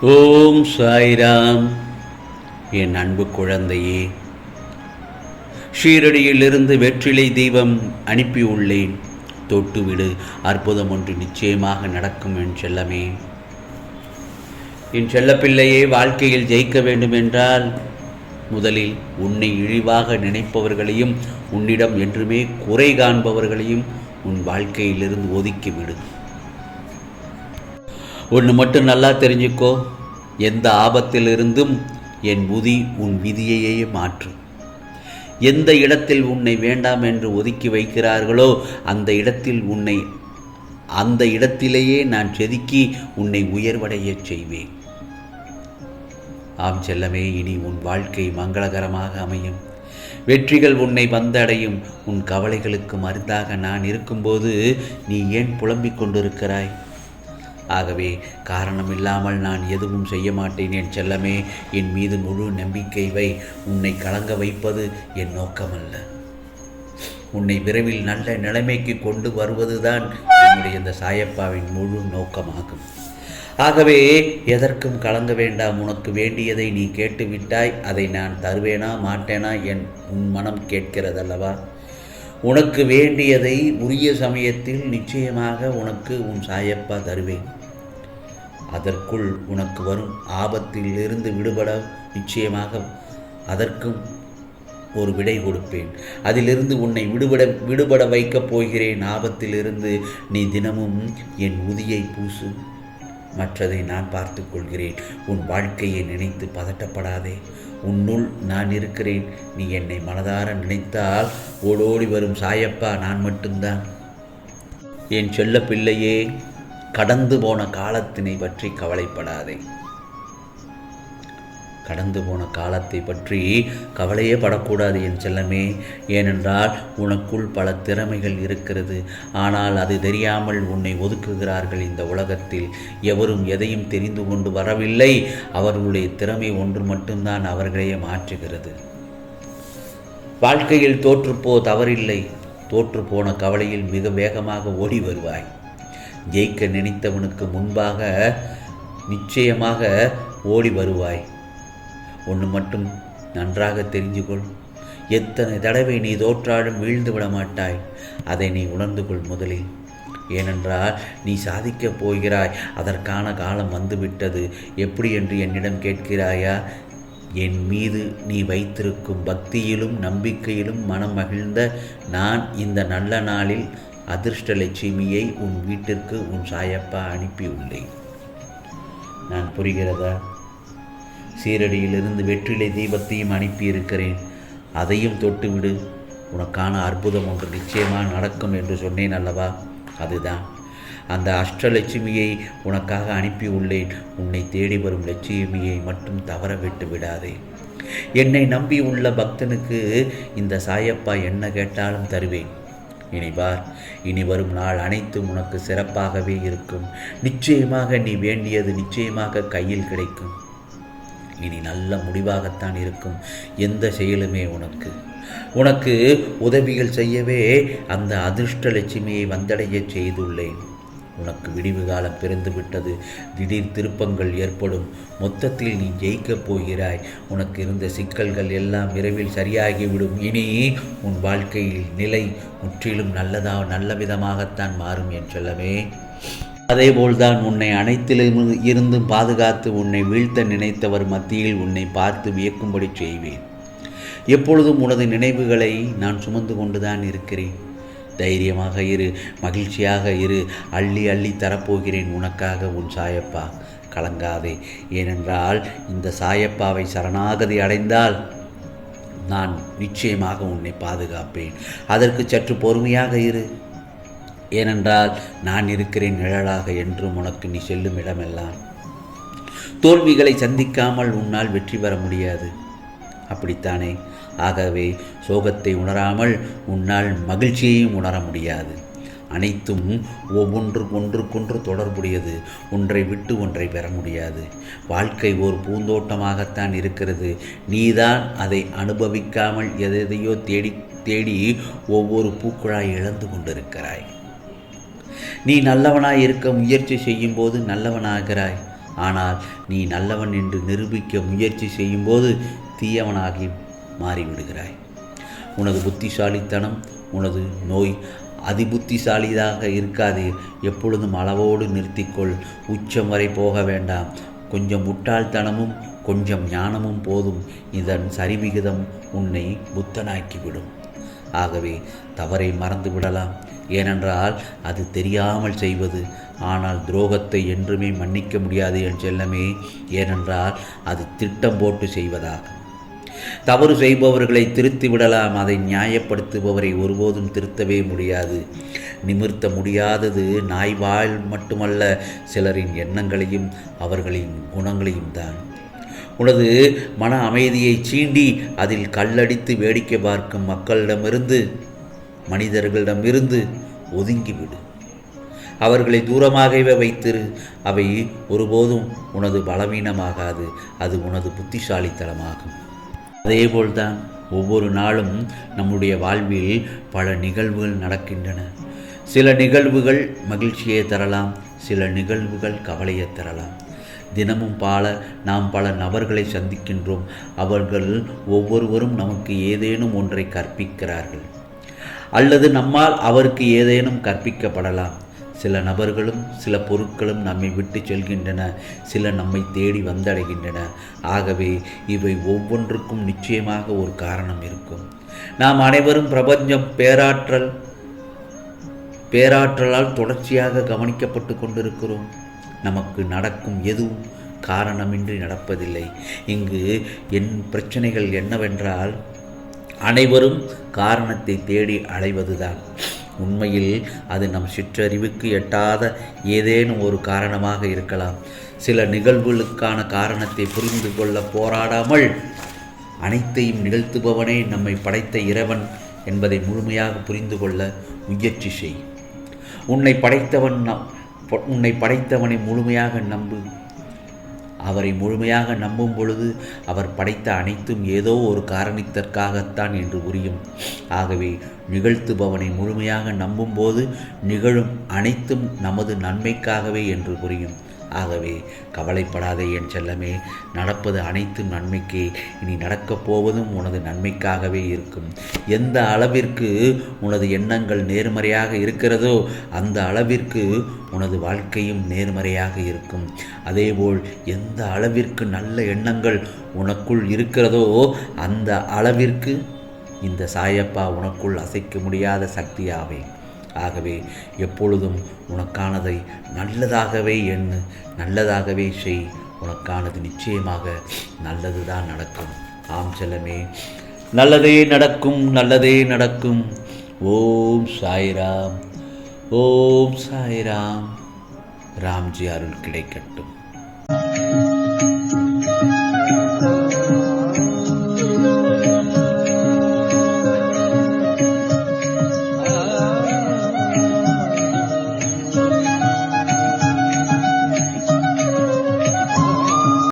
ஓம் சாய்ராம். என் அன்பு குழந்தையே ஷீரடியிலிருந்து வெற்றிலை தெய்வம் அனுப்பியுள்ளேன். தொட்டுவிடு அற்புதம் ஒன்று நிச்சயமாக நடக்கும் என் செல்லமே. என் செல்லப்பிள்ளையே வாழ்க்கையில் ஜெயிக்க வேண்டுமென்றால் முதலில் உன்னை இழிவாக நினைப்பவர்களையும் உன்னிடம் என்றுமே குறை காண்பவர்களையும் உன் வாழ்க்கையிலிருந்து ஒதுக்கிவிடு. ஒன்று மட்டும் நல்லா தெரிஞ்சுக்கோ. எந்த ஆபத்திலிருந்தும் என் புதி உன் விதியையே மாற்றும் எந்த இடத்தில் உன்னை வேண்டாம் என்று ஒதுக்கி வைக்கிறார்களோ அந்த இடத்தில் உன்னை அந்த இடத்திலேயே நான் செதுக்கி உன்னை உயர்வடையச் செய்வேன். ஆம் செல்லமே இனி உன் வாழ்க்கை மங்களகரமாக அமையும். வெற்றிகள் உன்னை வந்தடையும். உன் கவலைகளுக்கு மருந்தாக நான் இருக்கும்போது நீ ஏன் புலம்பிக் கொண்டிருக்கிறாய்? ஆகவே காரணமில்லாமல் நான் எதுவும் செய்ய மாட்டேன் என் செல்லமே என் மீது முழு நம்பிக்கை வை. உன்னை கலங்க வைப்பது என் நோக்கமல்ல. உன்னை விரைவில் நல்ல நிலைமைக்கு கொண்டு வருவதுதான் என்னுடைய இந்த சாயப்பாவின் முழு நோக்கமாகும். ஆகவே எதற்கும் கலங்க வேண்டாம் உனக்கு வேண்டியதை நீ கேட்டு விட்டாய் அதை நான் தருவேனா மாட்டேனா என் உன் மனம் கேட்கிறதல்லவா? உனக்கு வேண்டியதை உரிய சமயத்தில் நிச்சயமாக உனக்கு உன் சாயப்பா தருவேன். அதற்குள் உனக்கு வரும் ஆபத்தில் இருந்து விடுபட நிச்சயமாக அதற்கும் ஒரு விடை கொடுப்பேன். அதிலிருந்து உன்னை விடுபட விடுபட வைக்கப் போகிறேன். ஆபத்திலிருந்து நீ தினமும் என் உதியை பூசு. மற்றதை நான் பார்த்து கொள்கிறேன். உன் வாழ்க்கையை நினைத்து பதட்டப்படாதே. உன்னுள் நான் இருக்கிறேன். நீ என்னை மனதார நினைத்தால் ஓடோடி வரும் சாயப்பா நான் மட்டும்தான். என் செல்ல பிள்ளையே கடந்து போன காலத்தினை பற்றி கவலைப்படாதே. கடந்து போன காலத்தை பற்றி கவலையே படக்கூடாது என் செல்லமே. ஏனென்றால் உனக்குள் பல திறமைகள் இருக்கிறது. ஆனால் அது தெரியாமல் உன்னை ஒதுக்குகிறார்கள் இந்த உலகத்தில். எவரும் எதையும் தெரிந்து கொண்டு வரவில்லை. அவர்களுடைய திறமை ஒன்று மட்டும்தான் அவர்களையே மாற்றுகிறது. வாழ்க்கையில் தோற்றுப்போ தவறில்லை. தோற்று போன கவலையில் மிக வேகமாக ஓடி வருவாய். ஜெயிக்க நினைத்தவனுக்கு முன்பாக நிச்சயமாக ஓடி வருவாய். ஒன்று மட்டும் நன்றாக தெரிஞ்சுக்கொள் எத்தனை தடவை நீ தோற்றாலும் வீழ்ந்து விட மாட்டாய். அதை நீ உணர்ந்து கொள் முதலில். ஏனென்றால் நீ சாதிக்கப் போகிறாய். அதற்கான காலம் வந்துவிட்டது. எப்படி என்று என்னிடம் கேட்கிறாயா? என் மீது நீ வைத்திருக்கும் பக்தியிலும் நம்பிக்கையிலும் மனம் மகிழ்ந்த நான் இந்த நல்ல நாளில் அதிர்ஷ்ட லட்சுமியை உன் வீட்டிற்கு உன் சாயப்பா அனுப்பியுள்ளேன். நான் புரிகிறதா? சீரடியிலிருந்து வெற்றிலை தீபத்தையும் அனுப்பியிருக்கிறேன். அதையும் தொட்டுவிடு. உனக்கான அற்புதம் ஒன்று நிச்சயமாக நடக்கும் என்று சொன்னேன் அல்லவா? அதுதான். அந்த அஷ்டலட்சுமியை உனக்காக அனுப்பி உள்ளேன் உன்னை தேடி வரும் லட்சுமியை மட்டும் தவற விட்டு விடாதே. என்னை நம்பி உள்ள பக்தனுக்கு இந்த சாயப்பா என்ன கேட்டாலும் தருவேன். இனி பார் இனி வரும் நாள் அனைத்தும் உனக்கு சிறப்பாகவே இருக்கும். நிச்சயமாக நீ வேண்டியது நிச்சயமாக கையில் கிடைக்கும். இனி நல்ல முடிவாகத்தான் இருக்கும். எந்த செயலுமே உனக்கு. உனக்கு உதவிகள் செய்யவே அந்த அதிர்ஷ்ட லட்சுமியை வந்தடைய செய்துள்ளேன். உனக்கு விடிவு காலம் பிறந்து விட்டது திடீர் திருப்பங்கள் ஏற்படும். மொத்தத்தில் நீ ஜெயிக்கப் போகிறாய். உனக்கு இருந்த சிக்கல்கள் எல்லாம் விரைவில் சரியாகிவிடும். இனி உன் வாழ்க்கையில் நிலை முற்றிலும் நல்லதா நல்ல விதமாகத்தான் மாறும் என் சொல்லவே அதேபோல்தான் உன்னை அனைத்திலும் இருந்தும் பாதுகாத்து உன்னை வீழ்த்த நினைத்தவர் மத்தியில் உன்னை பார்த்து வியக்கும்படி செய்வேன். எப்பொழுதும் உனது நினைவுகளை நான் சுமந்து கொண்டுதான் இருக்கிறேன். தைரியமாக இரு மகிழ்ச்சியாக இரு. அள்ளி அள்ளி தரப்போகிறேன் உனக்காக உன் சாயப்பா. கலங்காதே. ஏனென்றால் இந்த சாயப்பாவை சரணாகதி அடைந்தால் நான் நிச்சயமாக உன்னை பாதுகாப்பேன். அதற்கு சற்று பொறுமையாக இரு. ஏனென்றால் நான் இருக்கிறேன் நிழலாக என்றும் உனக்கு நீ செல்லும் இடமெல்லாம். தோல்விகளை சந்திக்காமல் உன்னால் வெற்றி பெற முடியாது. அப்படித்தானே? ஆகவே சோகத்தை உணராமல் உன்னால் மகிழ்ச்சியையும் உணர முடியாது. அனைத்தும் ஒவ்வொன்று ஒன்றுக்கொன்று தொடர்புடையது. ஒன்றை விட்டு ஒன்றை பெற முடியாது. வாழ்க்கை ஒரு பூந்தோட்டமாகத்தான் இருக்கிறது. நீதான் அதை அனுபவிக்காமல் எதையோ தேடி தேடி ஒவ்வொரு பூக்குழாய் இழந்து கொண்டிருக்கிறாய். நீ நல்லவனாய் இருக்க முயற்சி செய்யும் போது நல்லவனாகிறாய். ஆனால் நீ நல்லவன் என்று நிரூபிக்க முயற்சி செய்யும்போது தீயவனாகி மாறிவிடுகிறாய். உனது புத்திசாலித்தனம் உனது நோய் அதிபுத்திசாலியாக இருக்காது. எப்பொழுதும் அளவோடு நிறுத்திக்கொள். உச்சம் வரை போக வேண்டாம். கொஞ்சம் முட்டாள்தனமும் கொஞ்சம் ஞானமும் போதும். இதன் சரிவிகிதம் உன்னை புத்தனாக்கிவிடும். ஆகவே தவறை மறந்து விடலாம் ஏனென்றால் அது தெரியாமல் செய்வது. ஆனால் துரோகத்தை என்றுமே மன்னிக்க முடியாது என் செல்லமே. ஏனென்றால் அது திட்டம் போட்டு செய்வதாகும் தவறு செய்பவர்களை திருத்தி விடலாம். அதை நியாயப்படுத்துபவரை ஒருபோதும் திருத்தவே முடியாது. நிமிர்த்த முடியாதது நாய் வாழ் மட்டுமல்ல சிலரின் எண்ணங்களையும் அவர்களின் குணங்களையும் தான். உனது மன அமைதியை சீண்டி அதில் கல்லடித்து வேடிக்கை பார்க்கும் மக்களிடமிருந்து மனிதர்களிடமிருந்து ஒதுங்கிவிடு. அவர்களை தூரமாகவே வைத்திரு. அவை ஒருபோதும் உனது பலவீனமாகாது. அது உனது புத்திசாலித்தனமாகும். அதேபோல்தான் ஒவ்வொரு நாளும் நம்முடைய வாழ்வில் பல நிகழ்வுகள் நடக்கின்றன. சில நிகழ்வுகள் மகிழ்ச்சியை தரலாம் சில நிகழ்வுகள் கவலையை தரலாம். தினமும் பல நாம் பல நபர்களை சந்திக்கின்றோம். அவர்கள் ஒவ்வொருவரும் நமக்கு ஏதேனும் ஒன்றை கற்பிக்கிறார்கள். அல்லது நம்மால் அவருக்கு ஏதேனும் கற்பிக்கப்படலாம். சில நபர்களும் சில பொருட்களும் நம்மை விட்டு செல்கின்றன சில நம்மை தேடி வந்தடைகின்றன. ஆகவே இவை ஒவ்வொன்றுக்கும் நிச்சயமாக ஒரு காரணம் இருக்கும். நாம் அனைவரும் பிரபஞ்சம் பேராற்றல் பேராற்றலால் தொடர்ச்சியாக கவனிக்கப்பட்டு கொண்டிருக்கிறோம். நமக்கு நடக்கும் எதுவும் காரணமின்றி நடப்பதில்லை. இங்கு என் பிரச்சனைகள் என்னவென்றால் அனைவரும் காரணத்தை தேடி அலைவதுதான். உண்மையில் அது நம் சிற்றறிவுக்கு எட்டாத ஏதேனும் ஒரு காரணமாக இருக்கலாம். சில நிகழ்வுகளுக்கான காரணத்தை புரிந்து கொள்ள போராடாமல் அனைத்தையும் நிகழ்த்துபவனே நம்மை படைத்த இறைவன் என்பதை முழுமையாக புரிந்து கொள்ள முயற்சி செய். உன்னை படைத்தவன் உன்னை படைத்தவனை முழுமையாக நம்பு. அவரை முழுமையாக நம்பும் பொழுது அவர் படைத்த அனைத்தும் ஏதோ ஒரு காரணத்திற்காகத்தான் என்று புரியும். ஆகவே நிகழ்த்துபவனை முழுமையாக நம்பும்போது நிகழும் அனைத்தும் நமது நன்மைக்காகவே என்று புரியும். ஆகவே கவலைப்படாதே என் செல்லமே நடப்பது அனைத்தும் நன்மைக்கே. இனி நடக்கப் போவதும் உனது நன்மைக்காகவே இருக்கும். எந்த அளவிற்கு உனது எண்ணங்கள் நேர்மறையாக இருக்கிறதோ அந்த அளவிற்கு உனது வாழ்க்கையும் நேர்மறையாக இருக்கும். அதேபோல் எந்த அளவிற்கு நல்ல எண்ணங்கள் உனக்குள் இருக்கிறதோ அந்த அளவிற்கு இந்த சாயப்பா உனக்குள் அசைக்க முடியாத சக்தியாவே ஆகவே எப்பொழுதும் உனக்கானதை நல்லதாகவே எண்ணு நல்லதாகவே செய். உனக்கானது நிச்சயமாக நல்லது தான் நடக்கும். ஆம் செல்லமே நல்லதே நடக்கும் நல்லதே நடக்கும். ஓம் சாய்ராம் ஓம் சாய்ராம். ராம்ஜி அருள் கிடைக்கட்டும்.